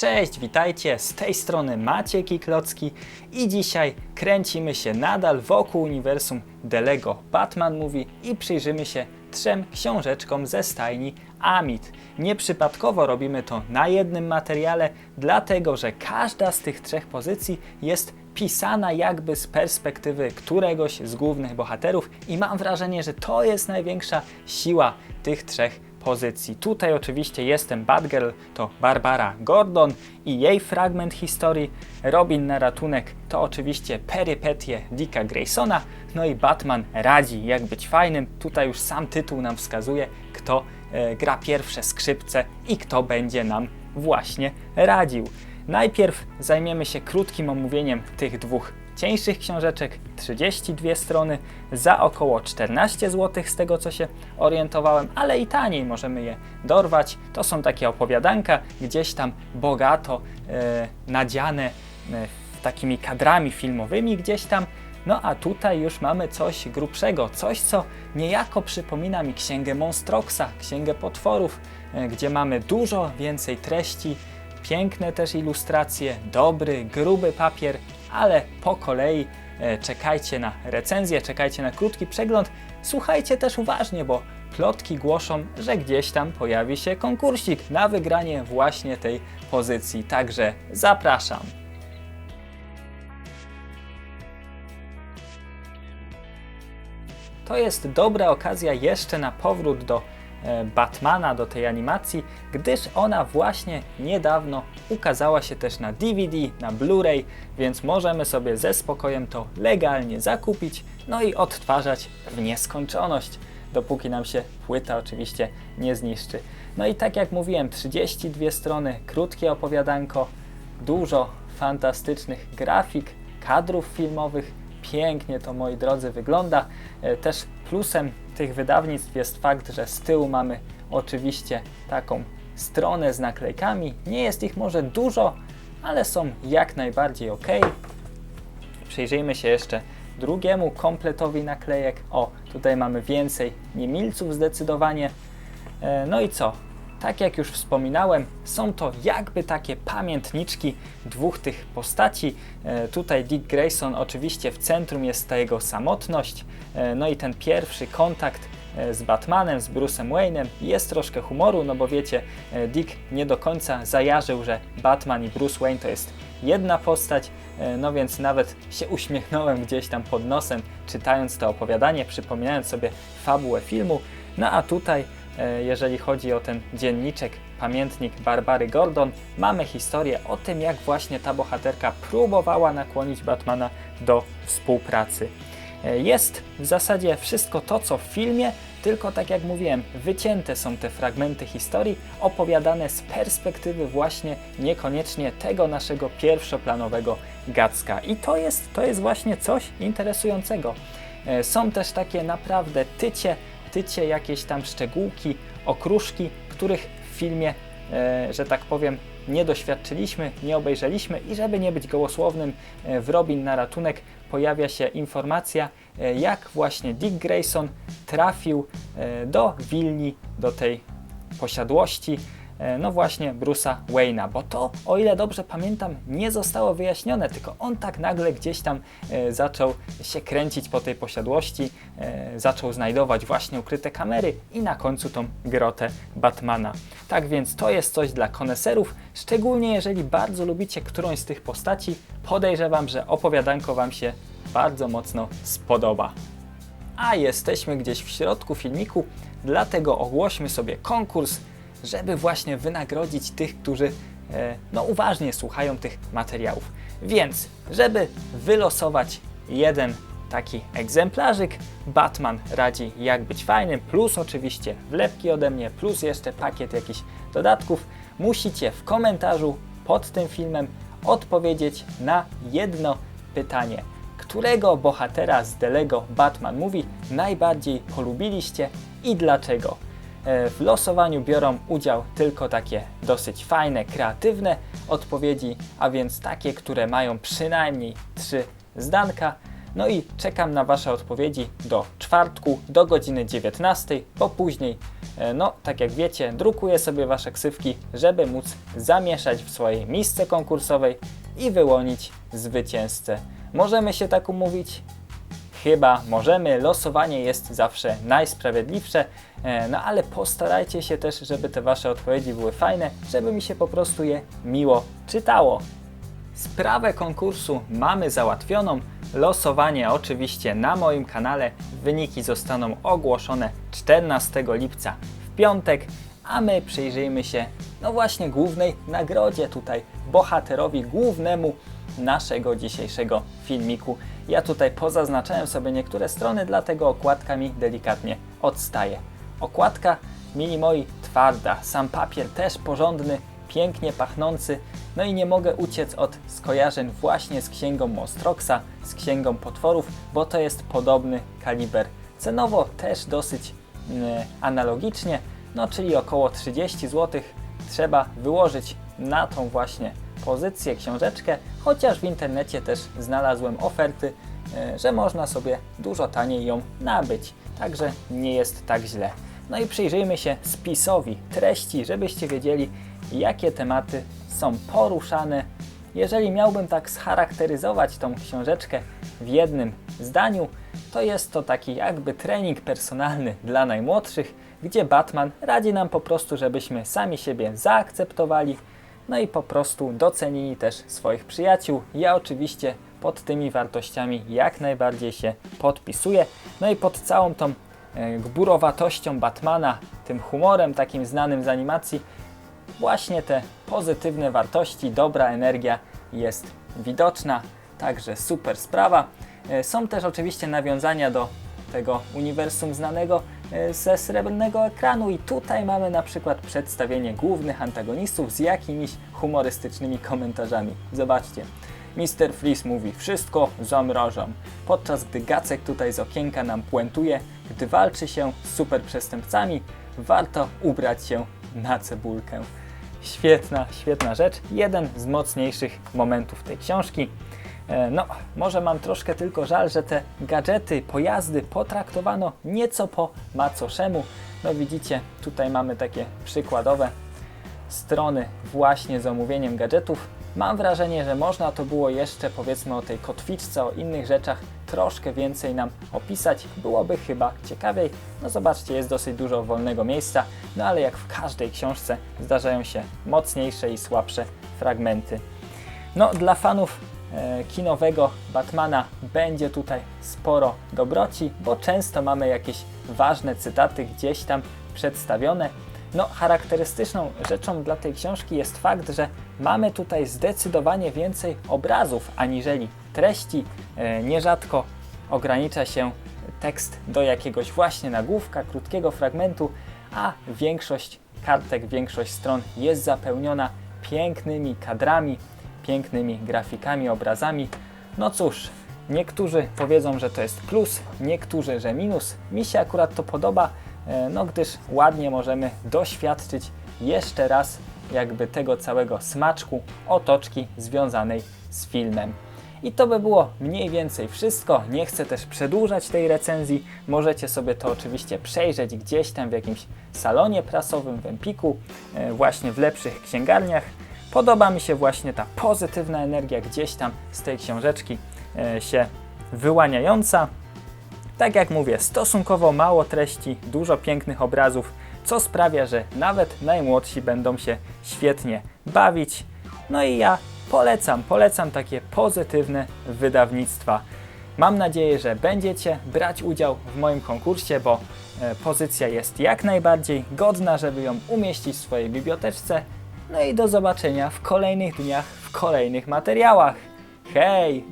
Cześć, witajcie, z tej strony Maciek i Klocki i dzisiaj kręcimy się nadal wokół uniwersum The Lego Batman Movie i przyjrzymy się trzem książeczkom ze stajni Amit. Nieprzypadkowo robimy to na jednym materiale, dlatego że każda z tych trzech pozycji jest pisana jakby z perspektywy któregoś z głównych bohaterów i mam wrażenie, że to jest największa siła tych trzech pozycji. Tutaj oczywiście jestem Batgirl, to Barbara Gordon i jej fragment historii. Robin na ratunek to oczywiście perypetie Dicka Graysona. No i Batman radzi, jak być fajnym. Tutaj już sam tytuł nam wskazuje, kto e, gra pierwsze skrzypce i kto będzie nam właśnie radził. Najpierw zajmiemy się krótkim omówieniem tych dwóch cieńszych książeczek, 32 strony, za około 14 zł z tego co się orientowałem, ale i taniej możemy je dorwać. To są takie opowiadanka, gdzieś tam bogato e, nadziane e, takimi kadrami filmowymi gdzieś tam. No a tutaj już mamy coś grubszego, coś co niejako przypomina mi księgę Monstroxa, księgę potworów, e, gdzie mamy dużo więcej treści, piękne też ilustracje, dobry, gruby papier, ale po kolei e, czekajcie na recenzję, czekajcie na krótki przegląd. Słuchajcie też uważnie, bo plotki głoszą, że gdzieś tam pojawi się konkursik na wygranie właśnie tej pozycji. Także zapraszam. To jest dobra okazja jeszcze na powrót do Batmana, do tej animacji, gdyż ona właśnie niedawno ukazała się też na DVD, na Blu-ray, więc możemy sobie ze spokojem to legalnie zakupić, no i odtwarzać w nieskończoność, dopóki nam się płyta oczywiście nie zniszczy. No i tak jak mówiłem, 32 strony, krótkie opowiadanko, dużo fantastycznych grafik, kadrów filmowych, pięknie to moi drodzy wygląda. E, Też plusem tych wydawnictw jest fakt, że z tyłu mamy oczywiście taką stronę z naklejkami. Nie jest ich może dużo, ale są jak najbardziej ok. Przyjrzyjmy się jeszcze drugiemu kompletowi naklejek. O, tutaj mamy więcej niemilców zdecydowanie. E, No i co? Tak jak już wspominałem, są to jakby takie pamiętniczki dwóch tych postaci. E, Tutaj Dick Grayson oczywiście w centrum jest ta jego samotność, e, no i ten pierwszy kontakt e, z Batmanem, z Bruce'em Wayne'em. Jest troszkę humoru, no bo wiecie, Dick nie do końca zajarzył, że Batman i Bruce Wayne to jest jedna postać, no więc nawet się uśmiechnąłem gdzieś tam pod nosem, czytając to opowiadanie, przypominając sobie fabułę filmu. No a tutaj, jeżeli chodzi o ten dzienniczek, pamiętnik Barbary Gordon, mamy historię o tym, jak właśnie ta bohaterka próbowała nakłonić Batmana do współpracy. E, Jest w zasadzie wszystko to, co w filmie, tylko tak jak mówiłem, wycięte są te fragmenty historii, opowiadane z perspektywy właśnie niekoniecznie tego naszego pierwszoplanowego Gacka. I to jest, to jest właśnie coś interesującego. E, Są też takie naprawdę tycie, tycie jakieś tam szczegółki, okruszki, których w filmie, e, że tak powiem, nie doświadczyliśmy, nie obejrzeliśmy i żeby nie być gołosłownym, e, w Robin na ratunek pojawia się informacja, e, jak właśnie Dick Grayson trafił do willi, do tej posiadłości, no właśnie Bruce'a Wayne'a, bo to, o ile dobrze pamiętam, nie zostało wyjaśnione, tylko on tak nagle gdzieś tam e, zaczął się kręcić po tej posiadłości, e, zaczął znajdować właśnie ukryte kamery i na końcu tą grotę Batmana. Tak więc to jest coś dla koneserów, szczególnie jeżeli bardzo lubicie którąś z tych postaci, podejrzewam, że opowiadanko Wam się bardzo mocno spodoba a jesteśmy gdzieś w środku filmiku, dlatego ogłośmy sobie konkurs, żeby właśnie wynagrodzić tych, którzy e, no, uważnie słuchają tych materiałów. Więc, żeby wylosować jeden taki egzemplarzyk, Batman radzi jak być fajnym, plus oczywiście wlepki ode mnie, plus jeszcze pakiet jakichś dodatków, musicie w komentarzu pod tym filmem odpowiedzieć na jedno pytanie którego bohatera z The Lego Batman Movie najbardziej polubiliście i dlaczego. E, W losowaniu biorą udział tylko takie dosyć fajne, kreatywne odpowiedzi, a więc takie, które mają przynajmniej trzy zdanka. No i czekam na Wasze odpowiedzi do czwartku, do godziny 19, bo później, e, no tak jak wiecie, drukuję sobie Wasze ksywki, żeby móc zamieszać w swojej misce konkursowej i wyłonić zwycięzcę. Możemy się tak umówić? Chyba możemy, losowanie jest zawsze najsprawiedliwsze, e, no ale postarajcie się też, żeby te Wasze odpowiedzi były fajne, żeby mi się po prostu je miło czytało. Sprawę konkursu mamy załatwioną. Losowanie oczywiście na moim kanale. Wyniki zostaną ogłoszone 14 lipca w piątek, a my przyjrzyjmy się no właśnie głównej nagrodzie tutaj, bohaterowi głównemu naszego dzisiejszego filmiku. Ja tutaj pozaznaczałem sobie niektóre strony, dlatego okładka mi delikatnie odstaje. Okładka, mili moi, twarda, sam papier też porządny, pięknie pachnący, no i nie mogę uciec od skojarzeń właśnie z księgą Mostroxa, z księgą potworów, bo to jest podobny kaliber. Cenowo też dosyć mm, analogicznie, no czyli około 30 zł trzeba wyłożyć na tą właśnie pozycję, książeczkę, chociaż w internecie też znalazłem oferty, e, że można sobie dużo taniej ją nabyć, także nie jest tak źle. No i przyjrzyjmy się spisowi treści, żebyście wiedzieli, jakie tematy są poruszane. Jeżeli miałbym tak scharakteryzować tą książeczkę w jednym zdaniu, to jest to taki jakby trening personalny dla najmłodszych, gdzie Batman radzi nam po prostu, żebyśmy sami siebie zaakceptowali, no i po prostu docenili też swoich przyjaciół. Ja oczywiście pod tymi wartościami jak najbardziej się podpisuję. No i pod całą tą e, gburowatością Batmana, tym humorem takim znanym z animacji, właśnie te pozytywne wartości, dobra energia jest widoczna, także super sprawa. E, Są też oczywiście nawiązania do tego uniwersum znanego ze srebrnego ekranu i tutaj mamy na przykład przedstawienie głównych antagonistów z jakimiś humorystycznymi komentarzami. Zobaczcie. Mr. Freeze mówi wszystko zamrażam, podczas gdy Gacek tutaj z okienka nam puentuje, gdy walczy się z super przestępcami, warto ubrać się na cebulkę. Świetna, świetna rzecz. Jeden z mocniejszych momentów tej książki. E, No, może mam troszkę tylko żal, że te gadżety, pojazdy potraktowano nieco po macoszemu. No widzicie, tutaj mamy takie przykładowe strony właśnie z omówieniem gadżetów. Mam wrażenie, że można to było jeszcze powiedzmy o tej kotwiczce, o innych rzeczach troszkę więcej nam opisać. Byłoby chyba ciekawiej. No zobaczcie, jest dosyć dużo wolnego miejsca, no ale jak w każdej książce zdarzają się mocniejsze i słabsze fragmenty. No dla fanów kinowego Batmana będzie tutaj sporo dobroci, bo często mamy jakieś ważne cytaty gdzieś tam przedstawione. No, charakterystyczną rzeczą dla tej książki jest fakt, że mamy tutaj zdecydowanie więcej obrazów aniżeli treści. E, nierzadko ogranicza się tekst do jakiegoś właśnie nagłówka, krótkiego fragmentu, a większość kartek, większość stron jest zapełniona pięknymi kadrami, pięknymi grafikami, obrazami. No cóż, niektórzy powiedzą, że to jest plus, niektórzy, że minus. Mi się akurat to podoba, e, no gdyż ładnie możemy doświadczyć jeszcze raz jakby tego całego smaczku otoczki związanej z filmem. I to by było mniej więcej wszystko. Nie chcę też przedłużać tej recenzji. Możecie sobie to oczywiście przejrzeć gdzieś tam w jakimś salonie prasowym, w Empiku, e, właśnie w lepszych księgarniach. Podoba mi się właśnie ta pozytywna energia gdzieś tam z tej książeczki e, się wyłaniająca. Tak jak mówię, stosunkowo mało treści, dużo pięknych obrazów, co sprawia, że nawet najmłodsi będą się świetnie bawić. No i ja polecam, polecam takie pozytywne wydawnictwa. Mam nadzieję, że będziecie brać udział w moim konkursie, bo e, pozycja jest jak najbardziej godna, żeby ją umieścić w swojej biblioteczce. No i do zobaczenia w kolejnych dniach, w kolejnych materiałach. Hej!